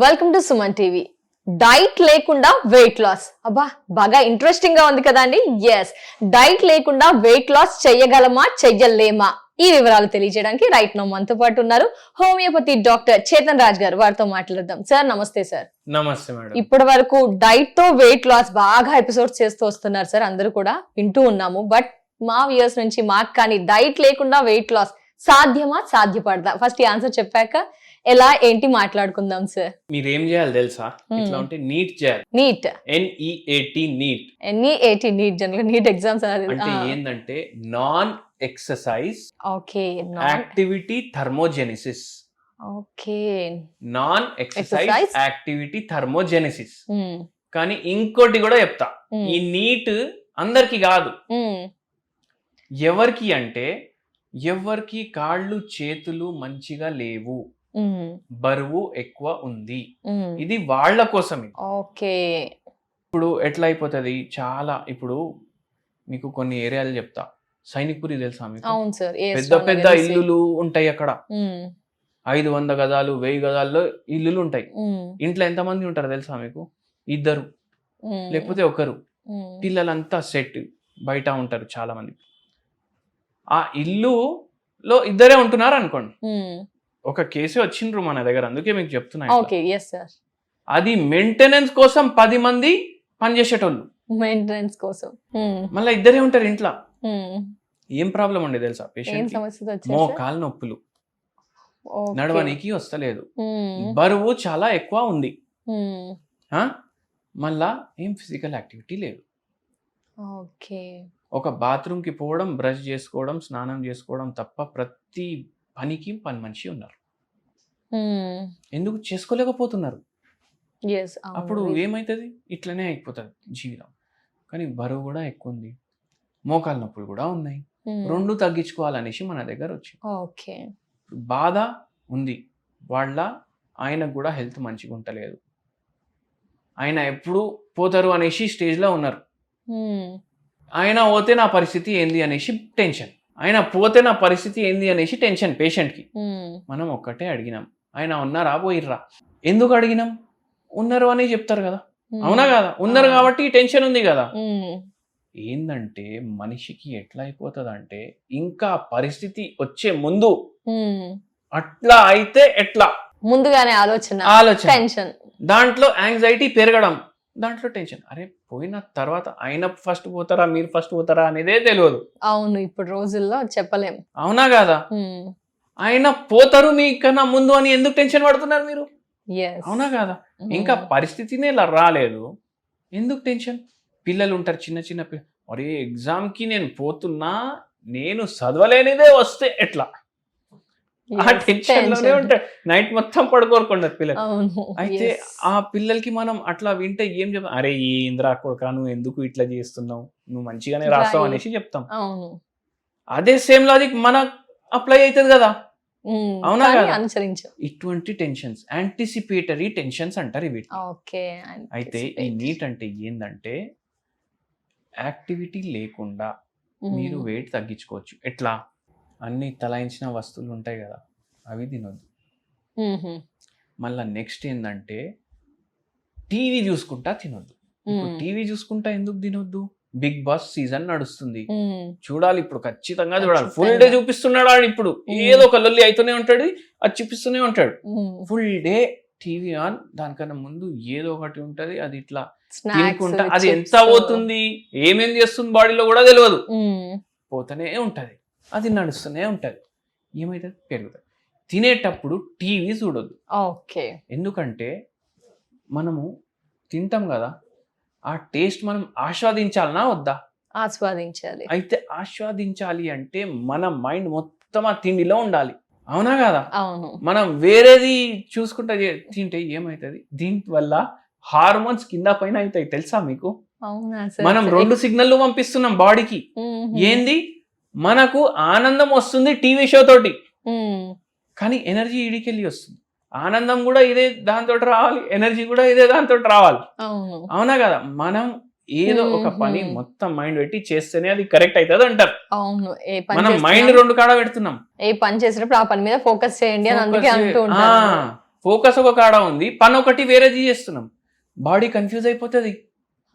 Welcome to Suman TV diet లేకుండా weight loss అబ్బా బాగా ఇంట్రెస్టింగ్గా ఉంది కదండి? ఎస్ డైట్ లేకుండా వెయిట్ లాస్ చెయ్యగలమా చెయ్యలేమా? ఈ వివరాలు తెలియజేయడానికి రైట్ నో మనతో పాటు ఉన్నారు హోమియోపతి డాక్టర్ చేతన్ రాజ్ గారు. వారితో మాట్లాడదాం. సార్ నమస్తే సార్. నమస్తే మేడం. ఇప్పటి వరకు డైట్తో వెయిట్ లాస్ బాగా ఎపిసోడ్స్ చేస్తూ వస్తున్నారు సార్. అందరూ కూడా వింటూ ఉన్నాము. బట్ మా వ్యూయర్స్ నుంచి మాకు కానీ డైట్ లేకుండా వెయిట్ లాస్ సాధ్యమా? సాధ్యపడదా? ఫస్ట్ ఈ ఆన్సర్ చెప్పాక ఎలా ఏంటి మాట్లాడుకుందాం సార్ మీరు ఏం చేయాలి తెలుసా? ఇట్లా ఉంటే నీట్ చేయాలి. NEAT. N E A T NEAT. ఎన్ని ఎయిటీ నీట్ జనరల్ నీట్ ఎగ్జామ్స్ అంటే ఏంటంటే non exercise okay activity thermogenesis okay. Non exercise? Activity thermogenesis కానీ ఇంకోటి కూడా చెప్తా. ఈ నీట్ అందరికి కాదు. ఎవరికి అంటే ఎవరికి కాళ్ళు చేతులు మంచిగా లేవు బరువు ఎక్కువ ఉంది. ఇది వాళ్ళ కోసమే ఓకే. ఇప్పుడు ఎట్లా అయిపోతుంది? చాలా ఇప్పుడు మీకు కొన్ని ఏరియాలు చెప్తా. సైనిక్పురి తెలుసా మీకు? అవును సార్. పెద్ద పెద్ద ఇల్లులు ఉంటాయి అక్కడ. ఐదు వంద గదాలు వెయ్యి గదాల్లో ఇల్లులు ఉంటాయి. ఇంట్లో ఎంతమంది ఉంటారు తెలుసా మీకు? ఇద్దరు. లేకపోతే ఒకరు. పిల్లలంతా సెట్. బయట ఉంటారు చాలా మంది ఆ ఇల్లులో ఇద్దరే ఉంటున్నారు అనుకోండి ఒక కేసు వచ్చిండ్రు మన దగ్గర అందుకే మీకు చెప్తున్నా అది మెయింటెనెన్స్ కోసం పది మంది పనిచేసేటోళ్ళు మెయింటెనెన్స్ కోసం. మళ్ళీ ఇద్దరే ఉంటారు ఇంట్లో. ఏం ప్రాబ్లం ఉండే తెలుసా? పేషెంట్ మోకాలు నొప్పులు. నడవనికి వస్తలేదు. బరువు చాలా ఎక్కువ ఉంది? మళ్ళా ఏం ఫిజికల్ యాక్టివిటీ లేదు. ఓకే. ఒక బాత్రూమ్కి పోవడం బ్రష్ చేసుకోవడం స్నానం చేసుకోవడం తప్ప ప్రతి పనికి పని మనిషి ఉన్నారు. ఎందుకు? చేసుకోలేకపోతున్నారు. అప్పుడు ఏమవుతుంది ఇట్లనే అయిపోతుంది జీవితం. కానీ బరువు కూడా ఎక్కువ ఉంది. మోకాలు నొప్పులు కూడా ఉన్నాయి. రెండు తగ్గించుకోవాలనేసి మన దగ్గర వచ్చింది. ఓకే. బాధ ఉంది. వాళ్ళ ఆయనకు కూడా హెల్త్ మంచిగా ఉంటలేదు. ఆయన ఎప్పుడు పోతారు అనేసి స్టేజ్లో ఉన్నారు. ఆయన పోతే నా పరిస్థితి ఏంది అనేసి టెన్షన్. ఆయన పోతే నా పరిస్థితి ఏంది అనేసి టెన్షన్ పేషెంట్కి. మనం ఒక్కటే అడిగినాం. ఆయన ఉన్నారా పోయిర్రా? ఎందుకు అడిగినాం? ఉన్నారు అని చెప్తారు కదా. అవునా కదా? ఉన్నారు. కాబట్టి టెన్షన్ ఉంది కదా. ఏందంటే మనిషికి ఎట్లా అయిపోతుంది అంటే ఇంకా పరిస్థితి వచ్చే ముందు. అట్లా అయితే ఎట్లా? ముందుగానే ఆలోచన. ఆలోచన. టెన్షన్. దాంట్లో యాంగ్జైటీ పెరగడం. దాంట్లో టెన్షన్. అరే పోయిన తర్వాత ఆయన ఫస్ట్ పోతారా మీరు ఫస్ట్ పోతారా అనేదే తెలియదు. అవును ఇప్పుడు రోజుల్లో చెప్పలేం. అవునా కాదా. ఆయన పోతారు మీకన్నా ముందు అని ఎందుకు టెన్షన్ పడుతున్నారు మీరు. అవునా కాదా. ఇంకా పరిస్థితినే ఇలా రాలేదు. ఎందుకు టెన్షన్? పిల్లలు ఉంటారు చిన్న చిన్న పిల్లలు అరే ఎగ్జామ్కి నేను పోతున్నా నేను చదవలేనిదే వస్తే ఎట్లా? ఆ టెన్షన్లోనే. ఉంటారు నైట్ మొత్తం పడుకోరుకున్నారు పిల్లలు అయితే. ఆ పిల్లలకి మనం అట్లా వింటే ఏం చెప్తాం అరే ఈ ఇంద్రా కొడుకా నువ్వు ఎందుకు ఇట్లా చేస్తున్నావు నువ్వు మంచిగానే రాస్తావు. అనేసి చెప్తాం అదే సేమ్ లాజిక్ మన అప్లై అవుతుంది కదా. అవునా? అనుసరించు ఇటువంటి టెన్షన్స్ యాంటిసిపేటరీ టెన్షన్స్ అంటారు ఇవి అయితే ఈ నీట్ అంటే ఏంటంటే యాక్టివిటీ లేకుండా. మీరు వెయిట్ తగ్గించుకోవచ్చు ఎట్లా అన్ని తలాయించిన వస్తువులు ఉంటాయి కదా అవి తినొద్దు. మళ్ళీ నెక్స్ట్ ఏంటంటే టీవీ చూసుకుంటా తినొద్దు. టీవీ చూసుకుంటా ఎందుకు తినొద్దు? బిగ్ బాస్ సీజన్ నడుస్తుంది. చూడాలి ఇప్పుడు ఖచ్చితంగా చూడాలి. Full day. చూపిస్తున్నాడు ఆడు ఇప్పుడు. ఏదో ఒక లొల్లి అవుతూనే ఉంటాడు అది చూపిస్తూనే ఉంటాడు. ఫుల్ డే టీవీ ఆన్ దానికన్నా ముందు ఏదో ఒకటి ఉంటది అది ఇట్లా తినుకుంటా అది ఎంత పోతుంది ఏమేం చేస్తుంది బాడీలో కూడా తెలియదు పోతూనే ఉంటది. అది నడుస్తూనే ఉంటది. ఏమైతుంది పెరుగుతుంది. తినేటప్పుడు టీవీ చూడొద్దు. ఓకే. ఎందుకంటే మనము తింటాం కదా ఆ టేస్ట్ మనం ఆస్వాదించాలనా వద్దా? ఆస్వాదించాలి. అయితే ఆస్వాదించాలి అంటే మన మైండ్ మొత్తం ఆ తిండిలో ఉండాలి. అవునా కదా? అవును. మనం వేరేది చూసుకుంటా తింటే ఏమవుతుంది దీని వల్ల హార్మోన్స్ కింద పైన అవుతాయి. తెలుసా మీకు? మనం. రెండు సిగ్నల్లు పంపిస్తున్నాం బాడీకి. ఏంది? మనకు ఆనందం వస్తుంది టీవీ షో తోటి. కానీ ఎనర్జీ ఇడికెళ్ళి వస్తుంది. ఆనందం కూడా ఇదే దాంతో రావాలి ఎనర్జీ కూడా ఇదే దాంతో రావాలి. అవును. కదా? మనం ఏదో ఒక. పని మొత్తం మైండ్ పెట్టి చేస్తేనే అది కరెక్ట్ అవుతుంది అంటారు. అవును. మనం మైండ్ రెండు కాడ పెడుతున్నాం. ఏ పని చేసినప్పుడు ఆ పని మీద ఫోకస్ చేయండి అని అందుకే అంటూ ఫోకస్ ఒక కాడ ఉంది పని ఒకటి వేరేది చేస్తున్నాం బాడీ కన్ఫ్యూజ్ అయిపోతుంది.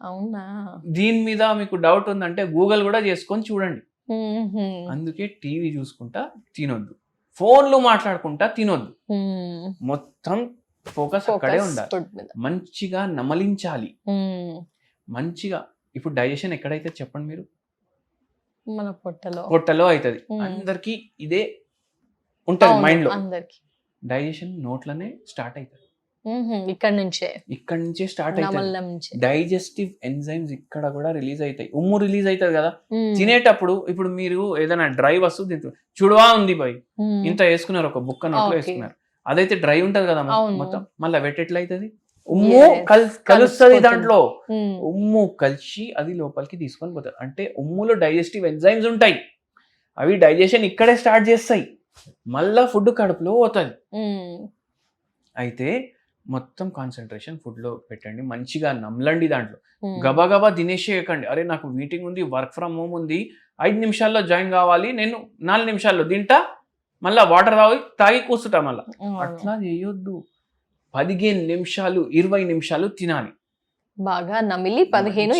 అవునా? దీని మీద మీకు డౌట్ ఉందంటే గూగుల్ కూడా చేసుకొని చూడండి. అందుకే టీవీ చూసుకుంటా తినొద్దు ఫోన్లు మాట్లాడుకుంటా తినొద్దు. మొత్తం ఫోకస్ అక్కడే ఉండాలి. మంచిగా నమలించాలి. మంచిగా ఇప్పుడు డైజెషన్ ఎక్కడైతే చెప్పండి మీరు మన పొట్టలో పొట్టలో అవుతుంది. అందరికి ఇదే ఉంటది మైండ్లో అందరికి డైజెషన్ నోట్లోనే స్టార్ట్ అవుతుంది. ఇక్కడ నుంచే ఇక్కడ నుంచే స్టార్ట్ అవుతుంది నుంచే డైజెస్టివ్ ఎంజైమ్స్ ఇక్కడ కూడా రిలీజ్ అవుతాయి ఉమ్ము రిలీజ్ అవుతుంది కదా. తినేటప్పుడు ఇప్పుడు మీరు ఏదైనా డ్రై వస్తువు తింటు చుడువా ఉంది బాయ్. ఇంత వేసుకున్నారు ఒక బుక్క నోట్లో. వేసుకున్నారు అదైతే డ్రై ఉంటది కదా. మొత్తం మళ్ళీ వెట్ ఎట్లా అవుతుంది ఉమ్ము. కల్ కలుస్తుంది. దాంట్లో మ్మ్. ఉమ్ము కలిసి అది లోపలికి తీసుకొని పోతుంది అంటే ఉమ్ములో డైజెస్టివ్ ఎంజైమ్స్ ఉంటాయి అవి డైజెషన్ ఇక్కడే స్టార్ట్ చేస్తాయి మళ్ళా ఫుడ్ కడుపులో పోతుంది. అయితే మొత్తం కాన్సన్ట్రేషన్ ఫుడ్లో పెట్టండి. మంచిగా నమలండి దాంట్లో. మ్మ్. గబా గబా తినేసేయకండి. అరే నాకు మీటింగ్ ఉంది వర్క్ ఫ్రమ్ హోమ్ ఉంది. ఐదు నిమిషాల్లో జాయిన్ కావాలి. నేను నాలుగు నిమిషాల్లో తింటా. మళ్ళా వాటర్ తాగి తాగి కూర్చుంటా మళ్ళా. అట్లా చేయొద్దు. పదిహేను నిమిషాలు ఇరవై నిమిషాలు తినాలి. బాగా నమిలి పదిహేను.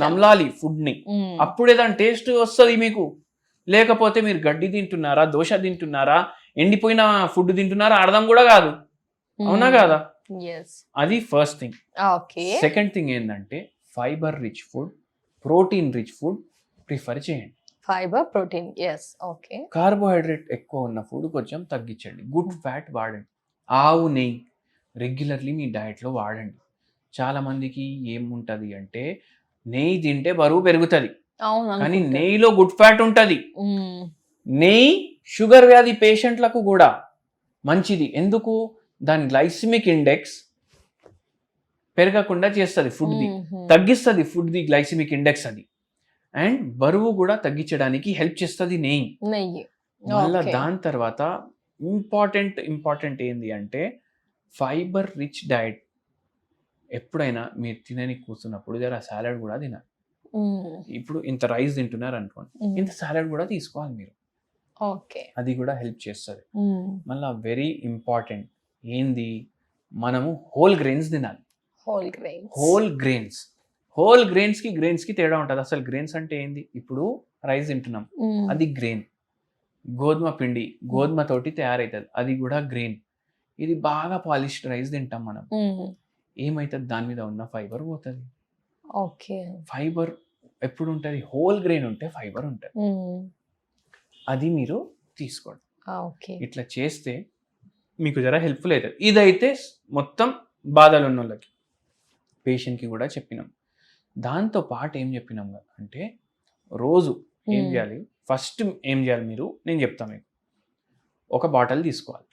నమలాలి ఫుడ్ని మ్మ్. అప్పుడే దాని టేస్ట్ వస్తుంది మీకు. లేకపోతే మీరు గడ్డి తింటున్నారా దోశ తింటున్నారా ఎండిపోయిన ఫుడ్ తింటున్నారా అర్థం కూడా కాదు. అవునా. కాదా? అది ఫస్ట్ థింగ్ సెకండ్ థింగ్ ఏంటంటే fibre rich food protein rich food prefer చేయండి. Fibre protein yes okay carbohydrate ఎక్కువ ఉన్న ఫుడ్ కొంచెం తగ్గించండి. గుడ్ ఫ్యాట్ వాడండి. ఆవు నెయ్యి రెగ్యులర్లీ మీ డయట్లో వాడండి. చాలా మందికి ఏముంటది అంటే నెయ్యి తింటే బరువు పెరుగుతుంది. కానీ. నెయ్యిలో గుడ్ ఫ్యాట్ ఉంటుంది. నెయ్యి షుగర్ వ్యాధి పేషెంట్లకు కూడా మంచిది. ఎందుకు? దాని గ్లైసిమిక్ ఇండెక్స్ పెరగకుండా చేస్తుంది ఫుడ్ది. తగ్గిస్తుంది ఫుడ్ది గ్లైసిమిక్ ఇండెక్స్ అది అండ్ బరువు కూడా తగ్గించడానికి హెల్ప్ చేస్తుంది నెయ్యి నెయ్యి మళ్ళీ. దాని తర్వాత ఇంపార్టెంట్ ఇంపార్టెంట్ ఏంది అంటే ఫైబర్ రిచ్ డయట్ ఎప్పుడైనా మీరు తినని కూర్చున్నప్పుడు జర సాలడ్ కూడా తినాలి. ఇప్పుడు ఇంత రైస్ తింటున్నారు అనుకోండి. ఇంత సాలడ్ కూడా తీసుకోవాలి మీరు ఓకే అది కూడా హెల్ప్ చేస్తుంది. మళ్ళీ వెరీ ఇంపార్టెంట్ ఏంది? మనము హోల్ గ్రెయిన్స్ తినాలి. Whole grains whole grains whole గ్రెయిన్స్కి గ్రెయిన్స్కి తేడా ఉంటుంది. అసలు గ్రెయిన్స్ అంటే ఏంది? ఇప్పుడు రైస్ తింటున్నాం. అది గ్రెయిన్ గోధుమ పిండి గోధుమ తోటి తయారవుతుంది అది కూడా గ్రెయిన్ ఇది బాగా పాలిష్డ్ రైస్ తింటాం మనం. ఏమవుతుంది దాని మీద ఉన్న ఫైబర్ పోతుంది. ఓకే. ఫైబర్ ఎప్పుడు ఉంటుంది హోల్ గ్రెయిన్ ఉంటే ఫైబర్ ఉంటుంది. అది మీరు తీసుకోండి. ఇట్లా చేస్తే మీకు జర హెల్ప్ఫుల్ అవుతుంది ఇదైతే మొత్తం బాధలు ఉన్న వాళ్ళకి పేషెంట్కి కూడా చెప్పినాం. దాంతో పాటు ఏం చెప్పినాం అంటే రోజు ఏం. చేయాలి? ఫస్ట్ ఏం చేయాలి మీరు? నేను చెప్తాను మీకు. ఒక బాటిల్ తీసుకోవాలి.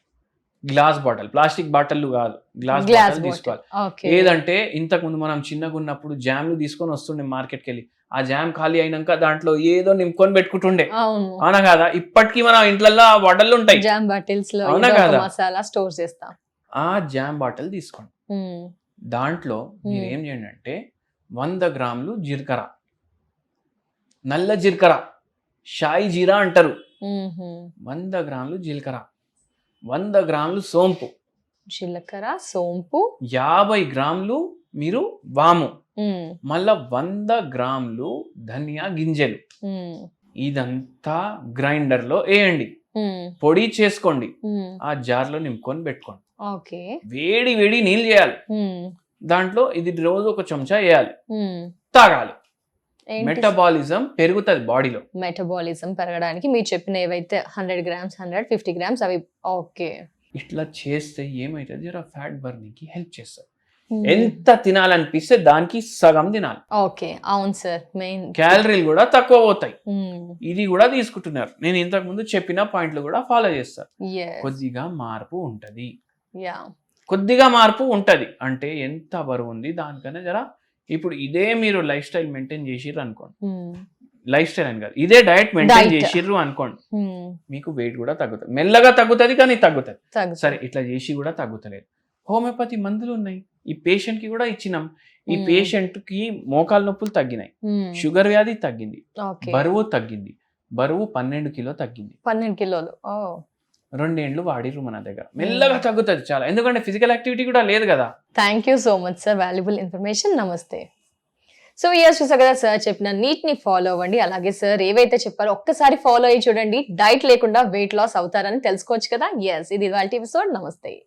గ్లాస్ బాటిల్ ప్లాస్టిక్ బాటిల్ కాదు. గ్లాస్ గ్లాస్ బాటిల్ తీసుకోవాలి. ఏదంటే ఇంతకు ముందు మనం చిన్నగా ఉన్నప్పుడు జామ్లు తీసుకొని వస్తుండే మార్కెట్కి వెళ్ళి ఆ జామ్ ఖాళీ అయినాక దాంట్లో ఏదో నింపుకొని పెట్టుకుంటుండే. అవును. కాదా? ఇప్పటికీ మన ఇంట్లల్లో బాటిల్ ఉంటాయి. జామ్ బాటిల్స్లో అవునా కాదా? మసాలా స్టోర్ చేస్తాం. ఆ జామ్ బాటిల్ తీసుకోండి. దాంట్లో మీరు. ఏం చేయండి అంటే వంద గ్రాములు జీలకర్ర నల్ల జీలకర్ర షాయి జీరా అంటారు. వంద గ్రాములు జీలకర్ర వంద గ్రాములు సోంపు. జీలకర్ర సోంపు. యాభై గ్రాములు మీరు వాము. మళ్ళా వంద గ్రాములు ధనియా గింజలు. ఇదంతా గ్రైండర్లో వేయండి మ్మ్. పొడి చేసుకోండి. ఆ జార్లో నింపుకొని పెట్టుకోండి ఓకే వేడి వేడి నీళ్ళు చేయాలి. దాంట్లో ఇది రోజు ఒక చెంచా వేయాలి. తాగాలి మెటబాలిజం పెరుగుతుంది బాడీలో మెటబాలిజం పెరగడానికి మీరు చెప్పిన ఏవైతే hundred grams hundred fifty grams అవి ఓకే ఇట్లా చేస్తే ఏమైతుంది జర ఫ్యాట్ బర్నింగ్కి హెల్ప్ చేస్తుంది మ్మ్. ఎంత తినాలనిపిస్తే దానికి సగం తినాలి. ఓకే అవును సార్ మెయిన్ క్యాలరీలు కూడా తక్కువ పోతాయి. ఇది కూడా తీసుకుంటున్నారు. నేను ఇంతకు ముందు చెప్పిన పాయింట్లు కూడా ఫాలో చేస్తారు. కొద్దిగా మార్పు ఉంటది. కొద్దిగా మార్పు ఉంటది. అంటే ఎంత బరువు ఉంది దానికన్నా జర ఇప్పుడు ఇదే మీరు లైఫ్ స్టైల్ మెయింటైన్ చేసిర్రు అనుకోండి. లైఫ్ స్టైల్ అని కాదు ఇదే డయట్ మెయింటైన్. చేసిర్రు అనుకోండి. మీకు వెయిట్ కూడా తగ్గుతుంది. మెల్లగా తగ్గుతుంది కానీ తగ్గుతుంది. సరే ఇట్లా చేసి కూడా తగ్గుతలేదు. హోమియోపతి మందులు ఉన్నాయి. ఈ పేషెంట్కి కూడా ఇచ్చినాం. ఈ. పేషెంట్కి మోకాలు నొప్పులు తగ్గినాయి. షుగర్ వ్యాధి తగ్గింది. బరువు తగ్గింది. బరువు పన్నెండు కిలో తగ్గింది. పన్నెండు కిలోలు. ఓ. రెండేండ్లు వాడిర్రు మన దగ్గర. మెల్లగా తగ్గుతుంది చాలా. ఎందుకంటే ఫిజికల్ యాక్టివిటీ కూడా లేదు కదా. Thank you so much sir valuable information నమస్తే సో ఇయర్స్ చూసా కదా సార్ చెప్పిన నీట్ని ఫాలో అవ్వండి. అలాగే సార్ ఏవైతే చెప్పారో ఒక్కసారి ఫాలో అయ్యి చూడండి. డైట్ లేకుండా వెయిట్ లాస్ అవుతారని తెలుసుకోవచ్చు కదా. ఎస్ ఇది వాళ్ళ ఎపిసోడ్ నమస్తే